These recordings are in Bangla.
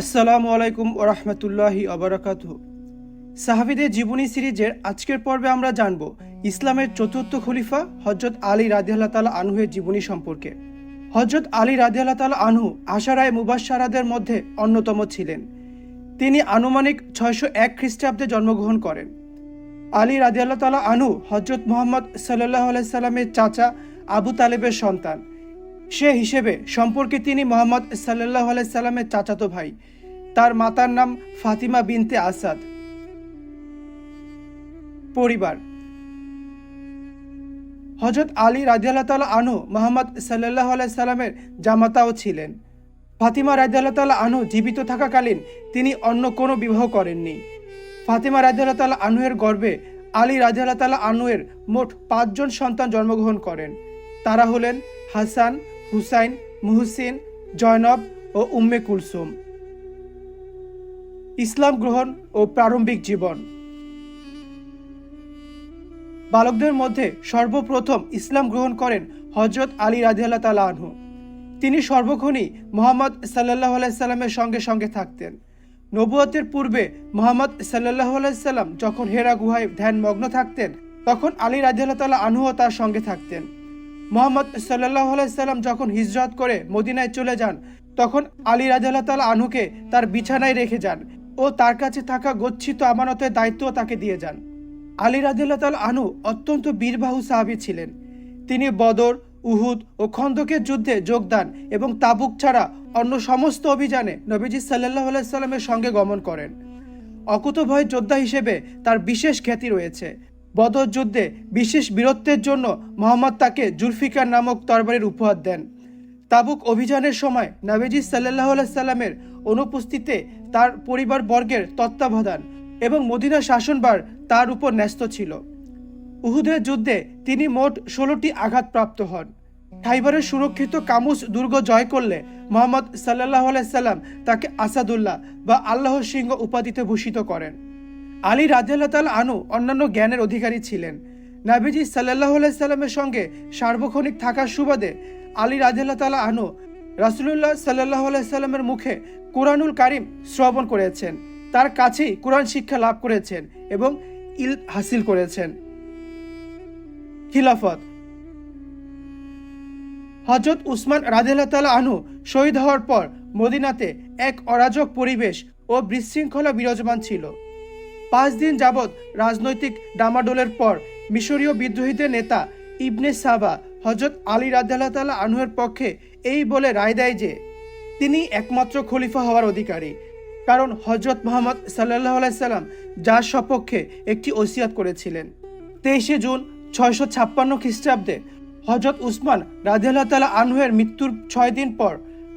আসসালামু আলাইকুম ও রহমতুল্লাহি অবরাকাত সাহাবিদের জীবনী সিরিজের আজকের পর্বে আমরা জানব ইসলামের চতুর্থ খলিফা হজরত আলী রাদিয়াল্লাহ তালা আনহুয়ের জীবনী সম্পর্কে। হজরত আলী রাদিয়াল্লাহ তালা আনহু আশারায় মুবাসারাদের মধ্যে অন্যতম ছিলেন। তিনি আনুমানিক ছয়শো এক খ্রিস্টাব্দে জন্মগ্রহণ করেন। আলী রাদিয়াল্লাহ তালা আনহু হজরত মোহাম্মদ সাল্লাহ আলাইসাল্লামের চাচা আবু তালেবের সন্তান। সে হিসেবে সম্পর্কে তিনি মোহাম্মদ সাল্লাহ আলাইসাল্লামের চাচাতো ভাই। তার মাতার নাম ফাতিমা বিনতে আসাদ। পরিবার। হজরত আলী রাজিয়াল্লাহ তালা আনহু মোহাম্মদ সাল্লাহ আলাইসাল্লামের জামাতাও ছিলেন। ফাতিমা রাজিয়াল্লাহ তালা আনহু জীবিত থাকাকালীন তিনি অন্য কোনো বিবাহ করেননি। ফাতিমা রাজিয়াল্লাহ তালা আনুয়ের গর্ভে আলী রাজিয়াল্লাহ তালা আনহুয়ের মোট পাঁচজন সন্তান জন্মগ্রহণ করেন। তারা হলেন হাসান, হুসাইন, মুহসিন, জয়নব ও উম্মে কুলসুম। ইসলাম গ্রহণ ও প্রারম্ভিক জীবন। বালকদের মধ্যে সর্বপ্রথম ইসলাম গ্রহণ করেন হজরত আলী রাজিয়াল্লাহ তালা আনহু। তিনি সর্বক্ষণই মোহাম্মদ সাল্লাহ আলাইসাল্লামের সঙ্গে সঙ্গে থাকতেন। নবুয়তের পূর্বে মোহাম্মদ সাল্লাহ আলাইসাল্লাম যখন হেরা গুহায় ধ্যানমগ্ন থাকতেন, তখন আলী রাজিয়াল্লাহ তালা আনহুও তার সঙ্গে থাকতেন। মোহাম্মদ সাল্লাহ আলাইসাল্লাম যখন হিজরত করে মদিনায় চলে যান, তখন আলী রাজাল্লাহ তালা আনহুকে তার বিছানায় রেখে যান ও তার কাছে থাকা গচ্ছিত আমানতের দায়িত্ব তাকে দিয়ে যান। আলী রাজিল্লাহ তাল আনহু অত্যন্ত বীরবাহু সাহাবি ছিলেন। তিনি বদর, উহুদ ও খন্দকের যুদ্ধে যোগদান এবং তাবুক ছাড়া অন্য সমস্ত অভিযানে নবীজি সাল্লাহ আলাইসাল্লামের সঙ্গে গমন করেন। অকুতভয় যোদ্ধা হিসেবে তার বিশেষ খ্যাতি রয়েছে। বদর যুদ্ধে বিশেষ বীরত্বের জন্য মোহাম্মদ তাকে জুলফিকার নামক তরবারির উপহার দেন। তাবুক অভিযানের সময় নাবিজি সাল্লাহ সাল্লামের অনুপস্থিতিতে তার পরিবার বর্গের তত্ত্বাবধান এবং মদিনা শাসনবার তার উপর ন্যস্ত ছিল। উহুদের যুদ্ধে তিনি মোট ষোলোটি আঘাতপ্রাপ্ত হন। খাইবারের সুরক্ষিত কামুস দুর্গ জয় করলে মোহাম্মদ সাল্লাহ সাল্লাম তাকে আসাদুল্লাহ বা আল্লাহ সিংহ উপাধিতে ভূষিত করেন। আলী রাজিয়াল্লাহ তাল আনু অন্যান্য জ্ঞানের অধিকারী ছিলেন। নাবিজি সাল্লাহ সাল্লামের সঙ্গে সার্বক্ষণিক থাকার সুবাদে আলী রাজিয়াল্লাহ তালা আনু রাসুলুল্লাহ সাল্লাহ সাল্লামের মুখে কোরআনুল কারিম শ্রবণ করেছেন। তার কাছেই কোরআন শিক্ষা লাভ করেছেন এবং ইল হাসিল করেছেন। খিলাফত হজরত উসমান তালা আনু শহীদ হওয়ার পর মদিনাতে এক অরাজক পরিবেশ ও বিশৃঙ্খলা বিরাজমান ছিল। পাঁচ দিন যাবৎ রাজনৈতিক ডামাডোলের পর মিশরীয় বিদ্রোহীদের নেতা ইবনে সাবা হজরত আলী রাজ্লাহ তালা আনহুয়ের পক্ষে এই বলে রায় দেয় যে, তিনি একমাত্র খলিফা হওয়ার অধিকারী। কারণ হজরত মোহাম্মদ সাল্লাহ সাল্লাম যার সপক্ষে একটি ওসিয়াত করেছিলেন। তেইশে জুন ছয়শো ছাপ্পান্ন খ্রিস্টাব্দে হজরত উসমান রাজিয়াল্লাহ তালা আনহুয়ের মৃত্যুর ছয় দিন পর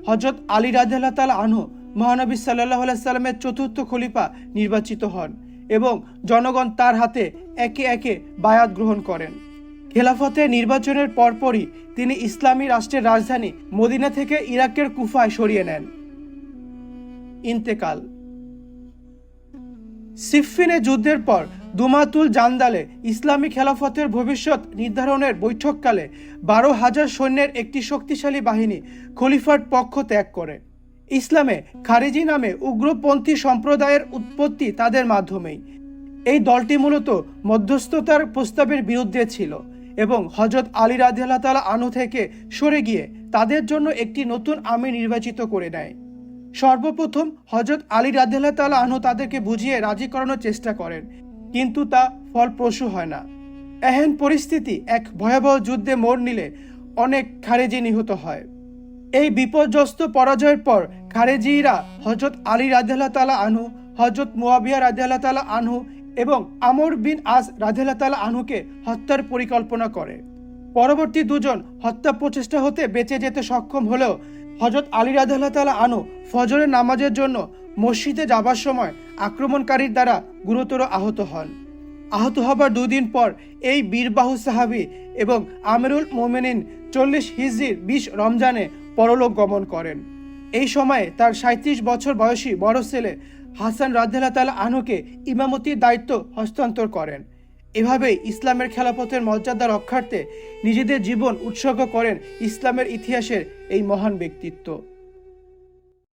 হজরত আলী রাজিয়াল্লাহ তালা আনহু মহানবী সাল্লাহ সাল্লামের চতুর্থ খলিফা নির্বাচিত হন। এবং জনগণ তার হাতে একে একে বায়াত গ্রহণ করেন। খেলাফতের নির্বাচনের পরপরই তিনি ইসলামী রাষ্ট্রের রাজধানী মদিনা থেকে ইরাকের কুফায় সরিয়ে নেন। ইন্তেকাল। সিফিনে যুদ্ধের পর দুমাতুল জান্দালে ইসলামী খেলাফতের ভবিষ্যৎ নির্ধারণের বৈঠককালে বারো হাজার সৈন্যের একটি শক্তিশালী বাহিনী খলিফার পক্ষ ত্যাগ করে। ইসলামে খারিজি নামে উগ্রপন্থী সম্প্রদায়ের উৎপত্তি তাদের মাধ্যমেই। এই দলটি মূলত মধ্যস্থতার প্রস্তাবের বিরুদ্ধে ছিল এবং হজরত আলী রাজিয়াল্লাহ তালা আনু থেকে সরে গিয়ে তাদের জন্য একটি নতুন আমির নির্বাচিত করে নেয়। সর্বপ্রথম হজরত আলী রাজিয়াল্লাহ তালা আনু তাদেরকে বুঝিয়ে রাজি করানোর চেষ্টা করেন, কিন্তু তা ফলপ্রসূ হয় না। এহেন পরিস্থিতি এক ভয়াবহ যুদ্ধে মোড় নিলে অনেক খারেজি নিহত হয়। এই বিপর্যস্ত পরাজয়ের পর খারেজিরা হজরত আলী রাজিয়াল্লাহ তালা আনহু হজরত মুয়াবিয়া রাজিয়াল্লাহ তালা আনহু এবং আমর বিন আজ রাজিয়াল্লাহ তালা আনহুকে হত্যার পরিকল্পনা করে। পরবর্তী দুজন হত্যা প্রচেষ্টা হতে বেঁচে যেতে সক্ষম হলেও হজরত আলী রাজিয়াল্লাহ তালা আনহু ফজরের নামাজের জন্য মসজিদে যাবার সময় আক্রমণকারীর দ্বারা গুরুতর আহত হন। আহত হবার দুদিন পর এই বীরবাহু সাহাবি এবং আমিরুল মোমেনিন চল্লিশ হিজরির বিশ রমজানে পরলোক গমন করেন। এই সময়ে তার সাঁত্রিশ বছর বয়সী বড় ছেলে হাসান রাজ্লা তাল আনুকে ইমামতির দায়িত্ব হস্তান্তর করেন। এভাবেই ইসলামের খেলাপথের মর্যাদা রক্ষার্থে নিজেদের জীবন উৎসর্গ করেন ইসলামের ইতিহাসের এই মহান ব্যক্তিত্ব।